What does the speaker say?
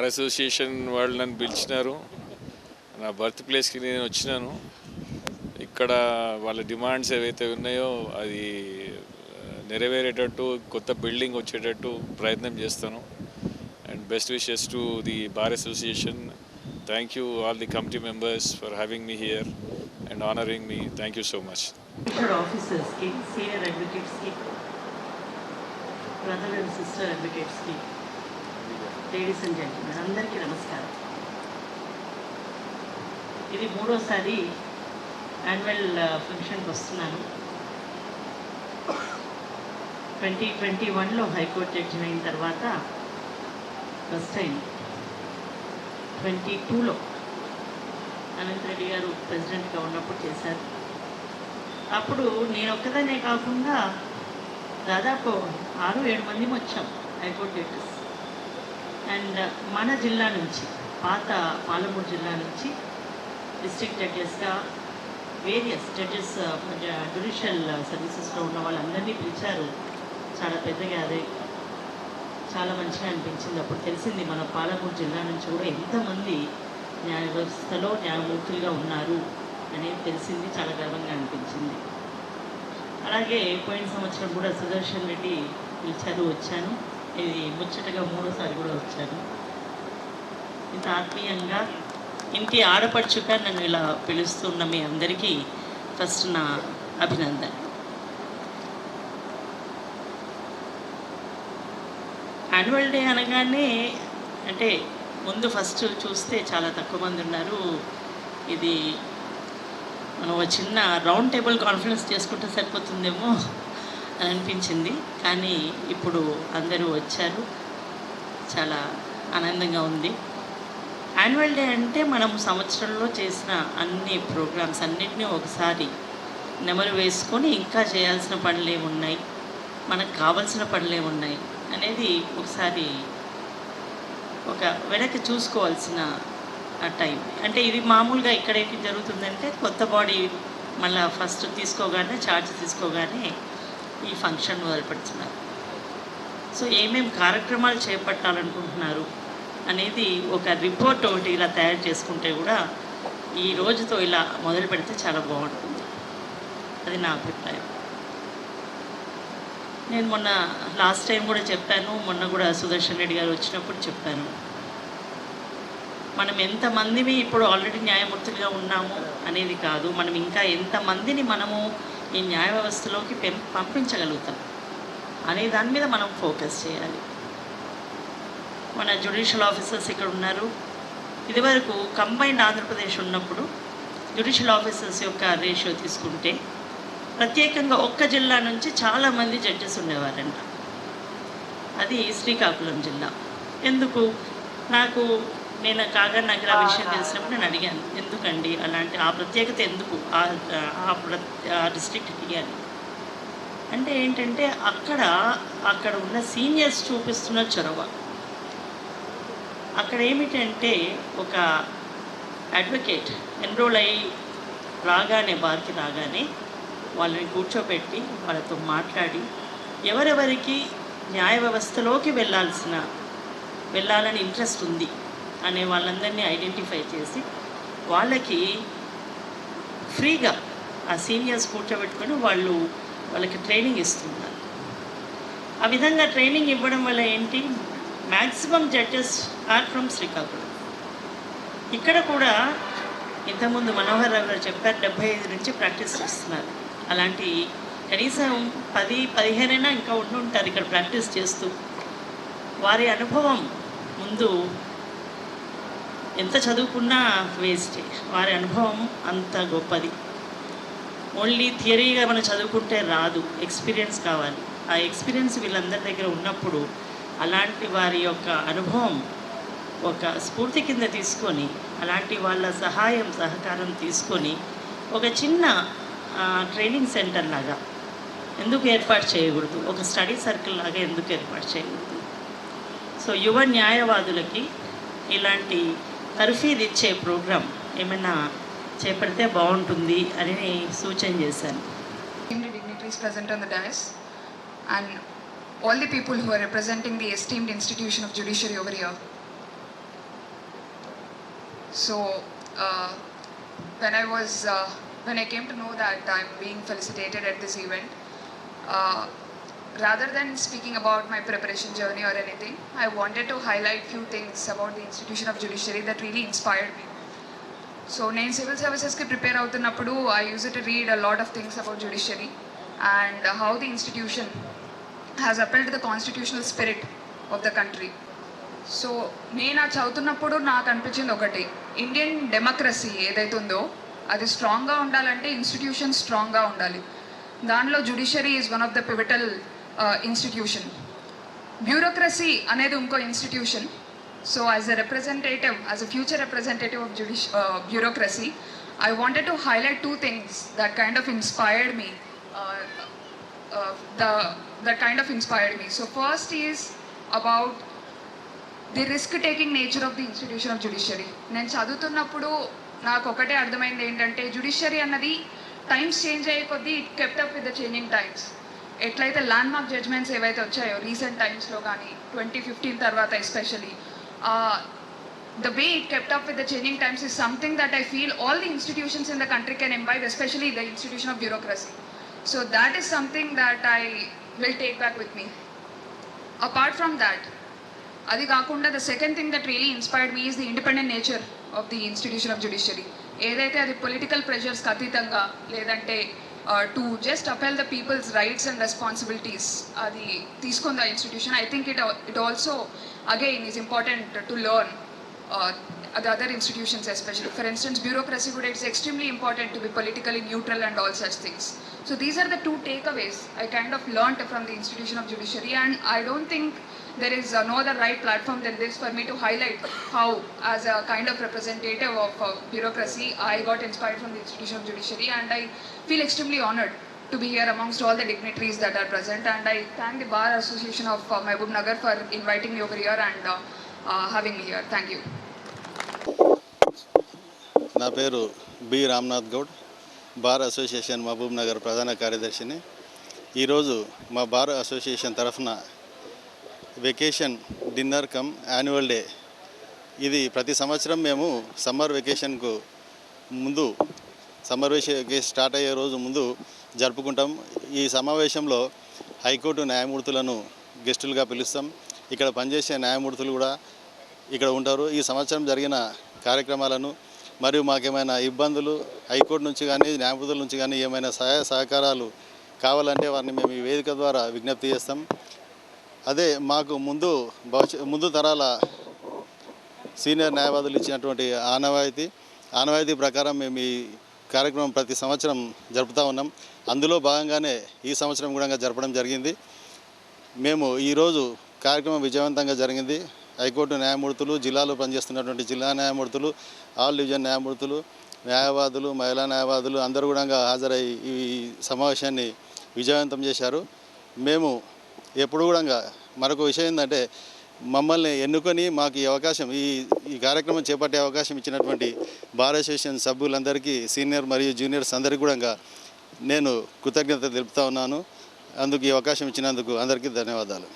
Bar association వాళ్ళు నన్ను పిలిచినారు. నా బర్త్ ప్లేస్కి నేను వచ్చినాను. ఇక్కడ వాళ్ళ డిమాండ్స్ ఏవైతే ఉన్నాయో అది నెరవేరేటట్టు కొత్త బిల్డింగ్ వచ్చేటట్టు ప్రయత్నం చేస్తాను. And best wishes to the bar association. Thank you all the committee members for having me here and honouring me. Thank you so much. Brother and sister అడ్వకేట్స్కి ladies and gentlemen అందరికీ నమస్కారం. ఇది మూడోసారి annual ఫంక్షన్కి uh, వస్తున్నాను. Twenty twenty వన్లో high court judge అయిన తర్వాత first time twenty టూలో అనంత్ రెడ్డి గారు ప్రెసిడెంట్గా ఉన్నప్పుడు చేశారు. అప్పుడు నేను ఒక్కదానే కాకుండా దాదాపు ఆరు ఏడు మంది వచ్చాం హైకోర్టు జడ్జెస్ అండ్ మన జిల్లా నుంచి పాత పాలమూరు జిల్లా నుంచి డిస్ట్రిక్ట్ జడ్జెస్గా వేరియస్ జడ్జెస్ జ్యుడిషియల్ సర్వీసెస్లో ఉన్న వాళ్ళందరినీ పిలిచారు. చాలా పెద్దగా అదే చాలా మంచిగా అనిపించింది. అప్పుడు తెలిసింది మన పాలమూరు జిల్లా నుంచి కూడా ఎంతమంది న్యాయ వ్యవస్థలో న్యాయమూర్తులుగా ఉన్నారు అనేది తెలిసింది. చాలా గర్వంగా అనిపించింది. అలాగే పోయిన సంవత్సరం కూడా సుదర్శన్ రెడ్డి పిలిచారు వచ్చాను. ఇది ముచ్చటగా మూడోసారి కూడా వచ్చాను. ఇంత ఆత్మీయంగా ఇంటి ఆడపడుచుగా నన్ను ఇలా పిలుస్తున్న మీ అందరికీ ఫస్ట్ నా అభినందన. యాన్యువల్ డే అనగానే అంటే ముందు ఫస్ట్ చూస్తే చాలా తక్కువ మంది ఉన్నారు. ఇది మనం ఒక చిన్న రౌండ్ టేబుల్ కాన్ఫరెన్స్ చేసుకుంటే సరిపోతుందేమో. అని అనిపించింది. కానీ ఇప్పుడు అందరూ వచ్చారు. చాలా ఆనందంగా ఉంది. యాన్యువల్ డే అంటే మనం సంవత్సరంలో చేసిన అన్ని ప్రోగ్రామ్స్ అన్నిటినీ ఒకసారి నెమరు వేసుకొని ఇంకా చేయాల్సిన పనులు ఏమున్నాయి మనకు కావాల్సిన పనులు ఏమున్నాయి అనేది ఒకసారి ఒక వెనక్కి చూసుకోవాల్సిన ఆ టైం. అంటే ఇది మామూలుగా ఇక్కడ ఏంటి జరుగుతుందంటే కొత్త బాడీ మళ్ళీ ఫస్ట్ తీసుకోగానే ఛార్జ్ తీసుకోగానే ఈ ఫంక్షన్ మొదలుపెడుతున్నారు. సో ఏమేం కార్యక్రమాలు చేపట్టాలనుకుంటున్నారు అనేది ఒక రిపోర్ట్ ఒకటి ఇలా తయారు చేసుకుంటే కూడా ఈ రోజుతో ఇలా మొదలు పెడితే చాలా బాగుంటుంది. అది నా అభిప్రాయం. నేను మొన్న లాస్ట్ టైం కూడా చెప్పాను మొన్న కూడా సుదర్శన్ రెడ్డి గారు వచ్చినప్పుడు చెప్పాను. మనం ఎంతమందిని ఇప్పుడు ఆల్రెడీ న్యాయమూర్తులుగా ఉన్నాము అనేది కాదు మనం ఇంకా ఎంతమందిని మనము ఈ న్యాయ వ్యవస్థలోకి పెం పంపించగలుగుతాం అనే దాని మీద మనం ఫోకస్ చేయాలి. మన జ్యుడిషియల్ ఆఫీసర్స్ ఇక్కడ ఉన్నారు. ఇదివరకు కంబైన్డ్ ఆంధ్రప్రదేశ్ ఉన్నప్పుడు జ్యుడిషియల్ ఆఫీసర్స్ యొక్క రేషియో తీసుకుంటే ప్రత్యేకంగా ఒక్క జిల్లా నుంచి చాలామంది జడ్జెస్ ఉండేవారంట. అది శ్రీకాకుళం జిల్లా. ఎందుకు? నాకు నేను కాగా నాకు ఆ విషయం తెలిసినప్పుడు నేను అడిగాను ఎందుకండి అలాంటి ఆ ప్రత్యేకత ఎందుకు ఆ ఆ ప్ర- ఆ డిస్ట్రిక్ట్కి అని. అంటే ఏంటంటే అక్కడ అక్కడ ఉన్న సీనియర్స్ చూపిస్తున్న చొరవ. అక్కడ ఏమిటంటే ఒక అడ్వకేట్ ఎన్రోల్ అయ్యి రాగానే బార్కి రాగానే వాళ్ళని కూర్చోబెట్టి వాళ్ళతో మాట్లాడి ఎవరెవరికి న్యాయ వ్యవస్థలోకి వెళ్ళాల్సిన వెళ్ళాలని ఇంట్రెస్ట్ ఉంది అనే వాళ్ళందరినీ ఐడెంటిఫై చేసి వాళ్ళకి ఫ్రీగా ఆ సీనియర్స్ కూర్చోబెట్టుకొని వాళ్ళు వాళ్ళకి ట్రైనింగ్ ఇస్తున్నారు. ఆ విధంగా ట్రైనింగ్ ఇవ్వడం వల్ల ఏంటి? Maximum judges are from Srikakulam. ఇక్కడ కూడా ఇంతకుముందు మనోహర్ రావు గారు చెప్పారు డెబ్బై ఐదు నుంచి ప్రాక్టీస్ చేస్తున్నారు. అలాంటి కనీసం పది పదిహేనైనా ఇంకా ఉండి ఉంటారు ఇక్కడ ప్రాక్టీస్ చేస్తూ. వారి అనుభవం ముందు ఎంత చదువుకున్నా వేస్టే. వారి అనుభవం అంత గొప్పది. ఓన్లీ థియరీగా మనం చదువుకుంటే రాదు. ఎక్స్పీరియన్స్ కావాలి. ఆ ఎక్స్పీరియన్స్ వీళ్ళందరి దగ్గర ఉన్నప్పుడు అలాంటి వారి యొక్క అనుభవం ఒక స్ఫూర్తి కింద తీసుకొని అలాంటి వాళ్ళ సహాయం సహకారం తీసుకొని ఒక చిన్న ట్రైనింగ్ సెంటర్ లాగా ఎందుకు ఏర్పాటు చేయకూడదు? ఒక స్టడీ సర్కిల్ లాగా ఎందుకు ఏర్పాటు చేయకూడదు? సో యువ న్యాయవాదులకి ఇలాంటి తర్ఫీదు ఇచ్చే ప్రోగ్రాం ఏమైనా చేపడితే బాగుంటుంది అని సూచన చేశాను esteemed dignitaries present on the dais and all the people who are representing the esteemed institution of judiciary over here. So uh, when I was uh, when I came to know that I'm being felicitated at this event, uh, rather than speaking about my preparation journey or anything, I wanted to highlight few things about the institution of judiciary that really inspired me. So నేను civil సర్వీసెస్కి prepare అవుతున్నప్పుడు I use it read a lot of things about judiciary and how the institution has upheld the constitutional spirit of the country so నేను అది చదువుతున్నప్పుడు నాకు అనిపించింది ఒకటి. Indian democracy ఏదైతే ఉందో అది స్ట్రాంగ్గా ఉండాలంటే ఇన్స్టిట్యూషన్ స్ట్రాంగ్గా ఉండాలి. దానిలో judiciary is one of the pivotal institution bureaucracy అనేది ఇంకో institution so as a representative as a future representative of judicial bureaucracy I wanted to highlight two things that kind of inspired me the that kind of inspired me so first is about the risk taking nature of the institution of judiciary నేను చదువుతున్నప్పుడు నాకు ఒకటే అర్థమైంది ఏంటంటే judiciary అన్నది times change అయ్యే కొద్దీ it kept up with the changing times ఎట్లయితే ల్యాండ్ మార్క్ జడ్జ్మెంట్స్ ఏవైతే వచ్చాయో రీసెంట్ టైమ్స్లో కానీ ట్వంటీ ఫిఫ్టీన్ తర్వాత especially the way it kept up with the changing times is something that I feel all the institutions in the country can invite especially the institution of bureaucracy so that is something that I will take back with me apart from that అది కాకుండా the second thing that really inspired me is the independent nature of the institution of judiciary ఏదైతే అది political ప్రెషర్స్కి అతీతంగా లేదంటే uh, to just upheld the people's rights and responsibilities uh, the Tiskonda institution. I think it, it also, again, is important to learn uh, the other institutions especially. For instance, bureaucracy would it's extremely important to be politically neutral and all such things. So these are the two takeaways I kind of learnt from the institution of judiciary and I don't think there is uh, no other right platform than this for me to highlight how as a kind of representative of uh, bureaucracy I got inspired from the institution of judiciary and I feel extremely honored to be here amongst all the dignitaries that are present and I thank the Bar Association of uh, Mehboob Nagar for inviting me over here and uh, having me here thank you నా పేరు B Ramnath Goud. Bar association Mahabubnagar ప్రధాన కార్యదర్శిని. ఈరోజు మా bar association తరఫున vacation dinner cum annual day. ఇది ప్రతి సంవత్సరం మేము సమ్మర్ వెకేషన్కు ముందు సమ్మర్ వెకేషన్ స్టార్ట్ అయ్యే రోజు ముందు జరుపుకుంటాం. ఈ సమావేశంలో హైకోర్టు న్యాయమూర్తులను గెస్టులుగా పిలుస్తాం. ఇక్కడ పనిచేసే న్యాయమూర్తులు కూడా ఇక్కడ ఉంటారు. ఈ సంవత్సరం జరిగిన కార్యక్రమాలను మరియు మాకేమైనా ఇబ్బందులు హైకోర్టు నుంచి కానీ న్యాయమూర్తుల నుంచి కానీ ఏమైనా సహాయ సహకారాలు కావాలంటే వారిని మేము ఈ వేదిక ద్వారా విజ్ఞప్తి చేస్తాం. అదే మాకు ముందు భవిష్యత్ ముందు తరాల సీనియర్ న్యాయవాదులు ఇచ్చినటువంటి ఆనవాయితీ ఆనవాయితీ ప్రకారం మేము ఈ కార్యక్రమం ప్రతి సంవత్సరం జరుపుతూ ఉన్నాం. అందులో భాగంగానే ఈ సంవత్సరం కూడా జరపడం జరిగింది. మేము ఈరోజు కార్యక్రమం విజయవంతంగా జరిగింది. హైకోర్టు న్యాయమూర్తులు జిల్లాలో పనిచేస్తున్నటువంటి జిల్లా న్యాయమూర్తులు ఆల్ డివిజన్ న్యాయమూర్తులు న్యాయవాదులు మహిళా న్యాయవాదులు అందరూ కూడా హాజరై ఈ సమావేశాన్ని విజయవంతం చేశారు. మేము ఎప్పుడు కూడా మరొక విషయం ఏంటంటే మమ్మల్ని ఎన్నుకొని మాకు ఈ అవకాశం ఈ ఈ కార్యక్రమం చేపట్టే అవకాశం ఇచ్చినటువంటి బార్ అసోసియేషన్ సభ్యులందరికీ సీనియర్ మరియు జూనియర్స్ అందరికీ కూడా నేను కృతజ్ఞత తెలుపుతా ఉన్నాను. అందుకు ఈ అవకాశం ఇచ్చినందుకు అందరికీ ధన్యవాదాలు.